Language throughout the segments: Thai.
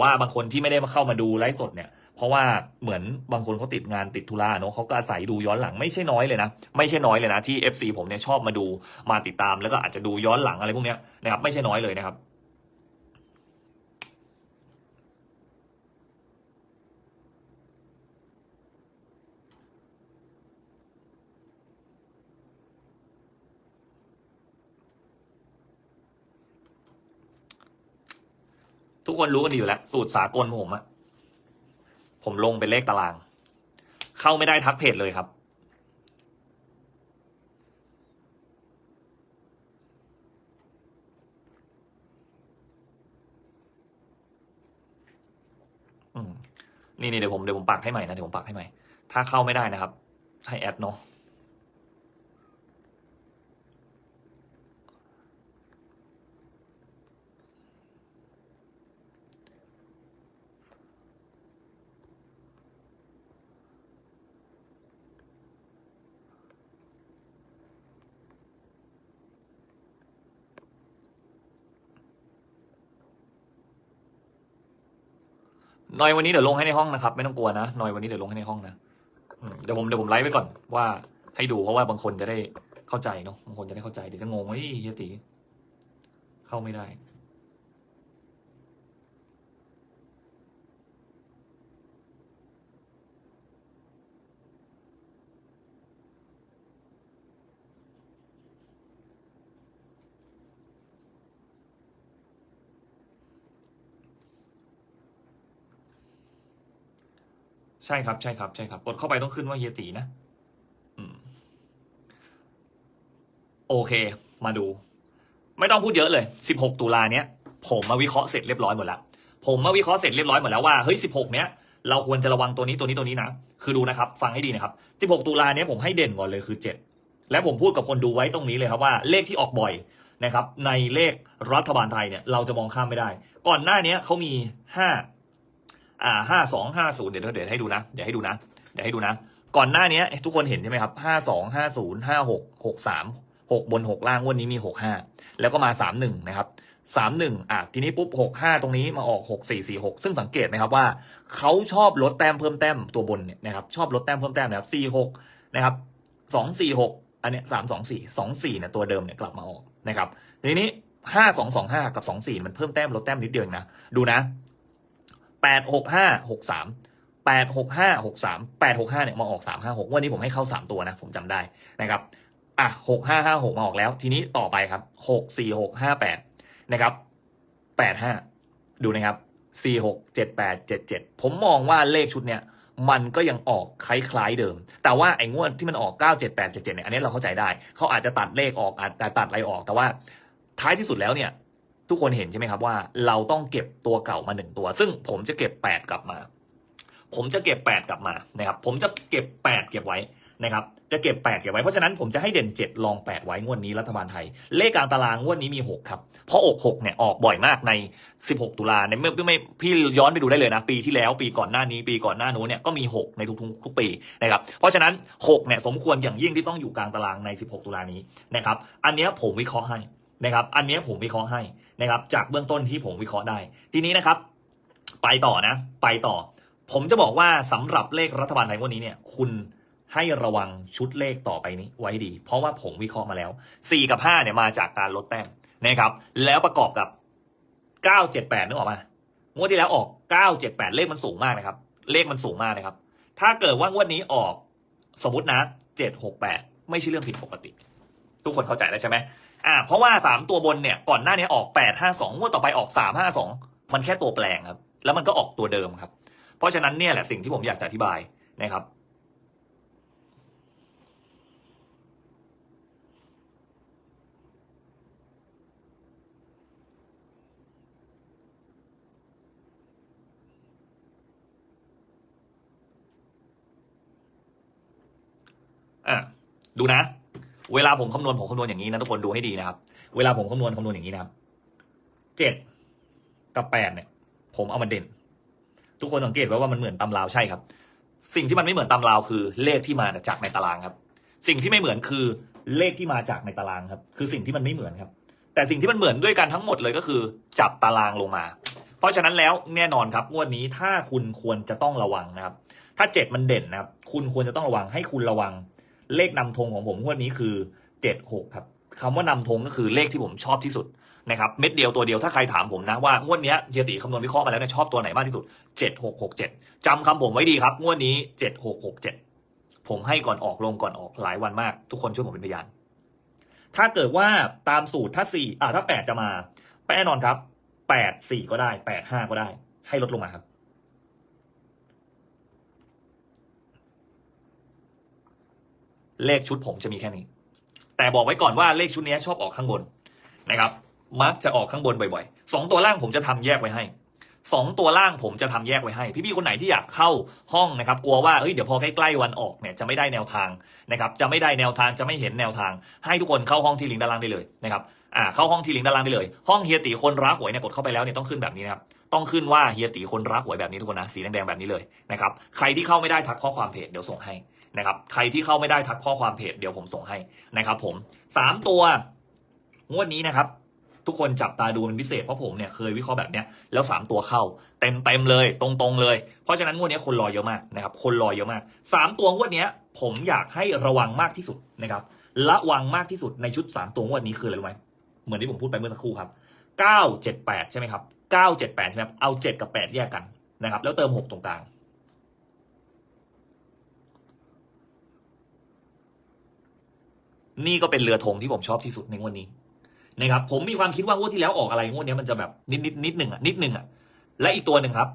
ว่าบางคนที่ไม่ได้มาเข้ามาดูไลฟ์สดเนี่ย เพราะว่าเหมือนบางคนเขาติดงานติดธุระเนาะเขาก็อาศัยดูย้อนหลังไม่ใช่น้อยเลยนะ ไม่ใช่น้อยเลยนะที่ FC ผมเนี่ยชอบมาดูมาติดตามแล้วก็อาจจะดูย้อนหลังอะไรพวกเนี้ยนะครับไม่ใช่น้อยเลยนะครับ ทุกคนรู้กันดีอยู่แล้ว สูตรสากลของผมอะผมลงเป็นเลขตาราง เข้าไม่ได้ทักเพจเลยครับ นี่นี่เดี๋ยวผมเดี๋ยวผมปักให้ใหม่นะเดี๋ยวผมปักให้ใหม่ ถ้าเข้าไม่ได้นะครับ ให้แอดเนาะ นอยวันนี้เดี๋ยวลงให้ในห้องนะครับ ไม่ต้องกลัวนะนอยวันนี้เดี๋ยวลงให้ในห้องนะเดี๋ยวผมเดี๋ยวผมไลฟ์ไว้ก่อนว่าให้ดูเพราะว่าบางคนจะได้เข้าใจเนาะบางคนจะได้เข้าใจเดี๋ยวจะงงว่าเฮ้ยเฮียตีเข้าไม่ได้ ใช่ครับใช่ครับใช่ครับ กดเข้าไปต้องขึ้นว่าเฮียตีนะอโอเค มาดู ไม่ต้องพูดเยอะเลย 16 ตุลาเนี้ย ผมมาวิเคราะห์เสร็จเรียบร้อยหมดแล้ว ผมมาวิเคราะห์เสร็จเรียบร้อยหมดแล้วว่าเฮ้ย 16 เนี้ยเราควรจะระวังตัวนี้ตัวนี้ตัวนี้นะ คือดูนะครับ ฟังให้ดีนะครับ 16 ตุลาเนี้ยผมให้เด่นก่อนเลยคือ 7 และผมพูดกับคนดูไว้ตรงนี้เลยครับว่าเลขที่ออกบ่อยนะครับ ในเลขรัฐบาลไทยเนี่ยเราจะมองข้ามไม่ได้ ก่อนหน้าเนี้ยเขามี 5 อ่า5 2 5 0เดี๋ยวเดี๋ยวให้ดูนะ เดี๋ยวให้ดูนะ เดี๋ยวให้ดูนะ ก่อนหน้านี้ทุกคนเห็นใช่ไหมครับ5 2 5 0 5 6 6 3 6บน6ล่างวันนี้มี6 5แล้วก็มา3 1นะครับ3 1อะทีนี้ปุ๊บ6 5ตรงนี้มาออก6 4 4 6ซึ่งสังเกตไหมครับว่าเขาชอบลดแต้มเพิ่มแต้มตัวบนเนี่ยนะครับชอบลดแต้มเพิ่มแต้มนะครับ4 6นะครับ2 4 6อันเนี้ย3 2 4 2 4เนี่ยตัวเดิมเนี่ยกลับมาออกนะครับทีนี้5 2 2 5กับ2 4มันเพิ่มแต้มลดแต้มนิดเดียวเองนะดูนะ แปดหกห้าหกสามแปดหกห้าหกสามแปดหกห้าเนี่ยมาออกสามห้าหกวันนี้ผมให้เข้าสามตัวนะ ผมจำได้นะครับอะหกห้าห้าหกมาออกแล้ว ทีนี้ต่อไปครับหกสี่หกห้าแปดนะครับแปดห้าดูนะครับสี่หกเจ็ดแปดเจ็ดเจ็ดผมมองว่าเลขชุดเนี้ยมันก็ยังออกคล้ายๆเดิม แต่ว่าไอ้งวดที่มันออกเก้าเจ็ดแปดเจ็ดเจ็ดเนี่ย อันนี้เราเข้าใจได้ เขาอาจจะตัดเลขออกอาจจะตัดอะไรออก แต่ว่าท้ายที่สุดแล้วเนี่ย ทุกคนเห็นใช่ไหมครับว่า เราต้องเก็บตัวเก่ามาหนึ่งตัว ซึ่งผมจะเก็บแปดกลับมา ผมจะเก็บแปดกลับมานะครับ ผมจะเก็บแปดเก็บไว้นะครับ จะเก็บแปดเก็บไว้ เพราะฉะนั้นผมจะให้เด่นเจ็ดลองแปดไว้งวดนี้รัฐบาลไทย เลขกลางตารางงวดนี้มีหกครับ เพราะอกหกเนี่ยออกบ่อยมากใน 16 ตุลาเนี่ยไม่ไม่พี่ย้อนไปดูได้เลยนะ ปีที่แล้วปีก่อนหน้านี้ปีก่อนหน้านู้นเนี่ยก็มี 6 ในทุกทุกปีนะครับ เพราะฉะนั้น 6 เนี่ยสมควรอย่างยิ่งที่ต้องอยู่กลางตารางใน 16 ตุลานี้นะครับ อันนี้ผมวิเคราะห์ให้ นะครับ อันนี้ผมวิเคราะห์ให้นะครับ จากเบื้องต้นที่ผมวิเคราะห์ได้ ทีนี้นะครับ ไปต่อนะ ไปต่อ ผมจะบอกว่าสำหรับเลขรัฐบาลไทยวันนี้เนี่ย คุณให้ระวังชุดเลขต่อไปนี้ไว้ดี เพราะว่าผมวิเคราะห์มาแล้ว 4 กับ5เนี่ยมาจากการลดแต้มนะครับ แล้วประกอบกับ 978นึกออกมางวดที่แล้วออก 978 เลขมันสูงมากนะครับ เลขมันสูงมากนะครับ ถ้าเกิดว่างวดนี้ออกสมมตินะ 768 ไม่ใช่เรื่องผิดปกติ ทุกคนเข้าใจแล้วใช่ไหมอ่าเพราะว่า3ตัวบนเนี่ยก่อนหน้านี้ออก852งงวดต่อไปออก352มันแค่ตัวแปลงครับ แล้วมันก็ออกตัวเดิมครับ เพราะฉะนั้นเนี่ยแหละสิ่งที่ผมอยากจะอธิบายนะครับอะดูนะ เวลาผมคำนวณผมคำนวณอย่างนี้นะทุกคนดูให้ดีนะครับ เวลาผมคำนวณคำนวณอย่างนี้นะครับเจ็ดกับแปดเนี่ย ผมเอามาเด่น ทุกคนสังเกตไว้ว่ามันเหมือนตำราวใช่ครับ สิ่งที่มันไม่เหมือนตำราวคือเลขที่มาจากในตารางครับ สิ่งที่ไม่เหมือนคือเลขที่มาจากในตารางครับ คือสิ่งที่มันไม่เหมือนครับ แต่สิ่งที่มันเหมือนด้วยกันทั้งหมดเลยก็คือ จับตารางลงมา เพราะฉะนั้นแล้วแน่นอนครับงวดนี้ถ้าคุณควรจะต้องระวังนะครับ ถ้าเจ็ดมันเด่นนะครับ คุณควรจะต้องระวังให้คุณระวัง เลขนำธงของผมงวดนี้คือเจ็ดหกครับคำว่านำธงก็คือเลขที่ผมชอบที่สุดนะครับเม็ดเดียวตัวเดียวถ้าใครถามผมนะว่างวดนี้เฮียตีคำนวณวิเคราะห์มาแล้วเนี่ยชอบตัวไหนมากที่สุดเจ็ดหกหกเจ็ดจำคำผมไว้ดีครับ งวดนี้เจ็ดหกหกเจ็ดผมให้ก่อนออกลงก่อนออกหลายวันมาก ทุกคนช่วยผมเป็นพยาน ถ้าเกิดว่าตามสูตรถ้าสี่อ่าถ้าแปดจะมาแน่นอนครับแปดสี่ก็ได้แปดห้าก็ได้ ให้ลดลงมาครับ เลขชุดผมจะมีแค่นี้ แต่บอกไว้ก่อนว่าเลขชุดนี้ชอบออกข้างบนนะครับ มักจะออกข้างบนบ่อยๆสองตัวล่างผมจะทำแยกไว้ให้สองตัวล่างผมจะทำแยกไว้ให้ พี่ๆคนไหนที่อยากเข้าห้องนะครับ กลัวว่าเอ้ยเดี๋ยวพอใกล้ๆวันออกเนี่ยจะไม่ได้แนวทางนะครับ จะไม่ได้แนวทางจะไม่เห็นแนวทาง ให้ทุกคนเข้าห้องที่ลิงก์ด้านล่างได้เลยนะครับอ่าเข้าห้องที่ลิงก์ด้านล่างได้เลย ห้องเฮียตีคนรักหวยเนี่ยกดเข้าไปแล้วเนี่ยต้องขึ้นแบบนี้นะครับต้องขึ้นว่าเฮียตีคนรักหวยแบบนี้ทุกคนนะสีแดงๆแบบนี้เลยนะครับใครที่เข้าไม่ได้ทักข้อความเพจเดี๋ยวส่งให้ นะครับใครที่เข้าไม่ได้ทักข้อความเพจเดี๋ยวผมส่งให้นะครับผมสามตัวงวดนี้นะครับ ทุกคนจับตาดูเป็นพิเศษเพราะผมเนี่ยเคยวิเคราะห์แบบเนี้ยแล้วสามตัวเข้าเต็มเต็มเลย ตรงๆเลย เพราะฉะนั้นงวดนี้คนรอเยอะมากนะครับคนรอเยอะมากสามตัวงวดนี้ผมอยากให้ระวังมากที่สุดนะครับระวังมากที่สุดในชุดสามตัวงวดนี้คืออะไรรู้ไหมเหมือนที่ผมพูดไปเมื่อสักครู่ครับเก้าเจ็ดแปดใช่ไหมครับเก้าเจ็ดแปดใช่ไหมครับเอาเจ็ดกับแปดแยกกันนะครับแล้วเติมหกตรงกลาง นี่ก็เป็นเรือธงที่ผมชอบที่สุดในงวดนี้นะครับผมมีความคิดว่างวดที่แล้วออกอะไรงวดนี้มันจะแบบนิดนิดนิดหนึ่งอะนิดหนึ่งอะและอีกตัวหนึ่งครับ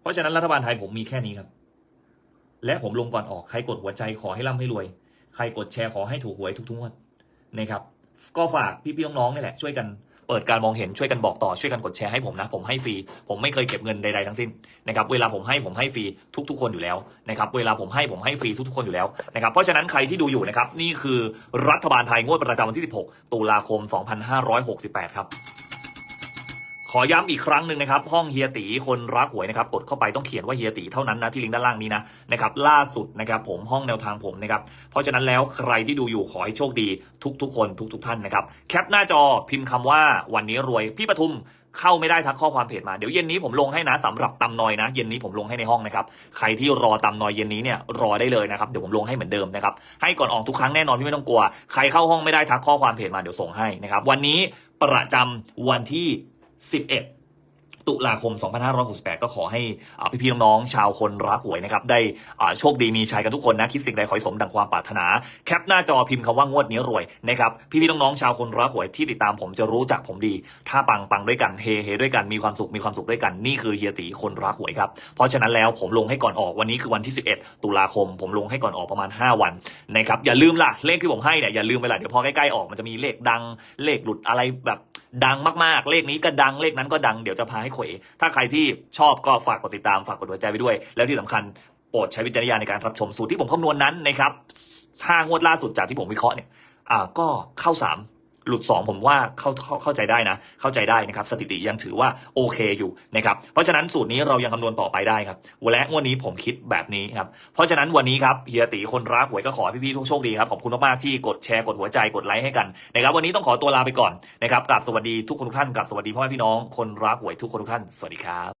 เพราะฉะนั้นรัฐบาลไทยผมมีแค่นี้ครับ และผมลงก่อนออกใครกดหัวใจขอให้ร่ำให้รวย ใครกดแชร์ขอให้ถูกหวยทุกๆงวดนะครับ ก็ฝากพี่ๆน้องๆนี่แหละช่วยกัน เปิดการมองเห็นช่วยกันบอกต่อช่วยกันกดแชร์ให้ผมนะ ผมให้ฟรีผมไม่เคยเก็บเงินใดๆทั้งสิ้นนะครับเวลาผมให้ผมให้ฟรีทุกๆ คนอยู่แล้วนะครับเวลาผมให้ผมให้ฟรีทุกๆคนอยู่แล้วนะครับเพราะฉะนั้นใครที่ดูอยู่นะครับนี่คือรัฐบาลไทยงวดประจำวันที่ 16 ตุลาคม 2568 ครับ ขอย้ำอีกครั้งหนึ่งนะครับ ห้องเฮียตีคนรักหวยนะครับ กดเข้าไปต้องเขียนว่าเฮียตีเท่านั้นนะที่ลิงก์ด้านล่างนี้นะนะครับ ล่าสุดนะครับ ผมห้องแนวทางผมนะครับ เพราะฉะนั้นแล้วใครที่ดูอยู่ขอให้โชคดีทุกๆคนทุกๆท่านนะครับ แคปหน้าจอพิมพ์คำว่าวันนี้รวยพี่ปทุมเข้าไม่ได้ทักข้อความเพจมาเดี๋ยวเย็นนี้ผมลงให้นะสำหรับตำนอยนะ เย็นนี้ผมลงให้ในห้องนะครับใครที่รอตำนอยเย็นนี้เนี่ยรอได้เลยนะครับเดี๋ยวผมลงให้เหมือนเดิมนะครับให้ก่อนออกทุกครั้งแน่นอนพี่ไม่ต้องกลัว ใครเข้าห้องไม่ได้ทักข้อความเพจมาเดี๋ยวส่งให้นะครับวันนี้ประจำวันที่ 11 ตุลาคม 2568 ก็ขอให้พี่ๆน้องๆชาวคนรักหวยนะครับ ได้โชคดีมีชัยกันทุกคนนะ คิดสิ่งใดขอให้สมดังความปรารถนา แคปหน้าจอพิมพ์คำว่างวดนี้รวยนะครับ พี่ๆน้องๆชาวคนรักหวยที่ติดตามผมจะรู้จักผมดี ถ้าปังปังด้วยกันเฮเฮด้วยกันมีความสุขมีความสุขด้วยกันนี่คือเฮียตีคนรักหวยครับเพราะฉะนั้นแล้วผมลงให้ก่อนออกวันนี้คือวันที่ 11 ตุลาคม ผมลงให้ก่อนออกประมาณ 5 วันนะครับอย่าลืมล่ะเลขที่ผมให้เนี่ยอย่าลืมไปล่ะเดี๋ยวพอใกล้ๆออกมันจะมีเลขดังเลขหลุดอะไรแบบ ดังมากๆ เลขนี้ก็ดังเลขนั้นก็ดังเดี๋ยวจะพาให้เขวถ้าใครที่ชอบก็ฝากกดติดตามฝากกดหัวใจไปด้วย แล้วที่สำคัญโปรดใช้วิจารณญาณในการรับชมสูตรที่ผมคำนวณนั้นนะครับห้างวดล่าสุดจากที่ผมวิเคราะห์เนี่ยอ่าก็เข้าสาม หลุดสองผมว่าเข้าเข้าเข้าใจได้นะ เข้าใจได้นะครับ สถิติยังถือว่าโอเคอยู่นะครับเพราะฉะนั้นสูตรนี้เรายังคำนวณต่อไปได้ครับและวดนี้ผมคิดแบบนี้ครับเพราะฉะนั้นวันนี้ครับเฮียตีคนรักหวยก็ขอพี่ๆทุกโชคดีครับขอบคุณมากๆที่กดแชร์กดหัวใจกดไลค์ให้กันนะครับวันนี้ต้องขอตัวลาไปก่อนนะครับกราบสวัสดีทุกคนทุกท่านกราบสวัสดีพ่อแม่พี่น้องคนรักหวยทุกคนทุกท่านสวัสดีครับ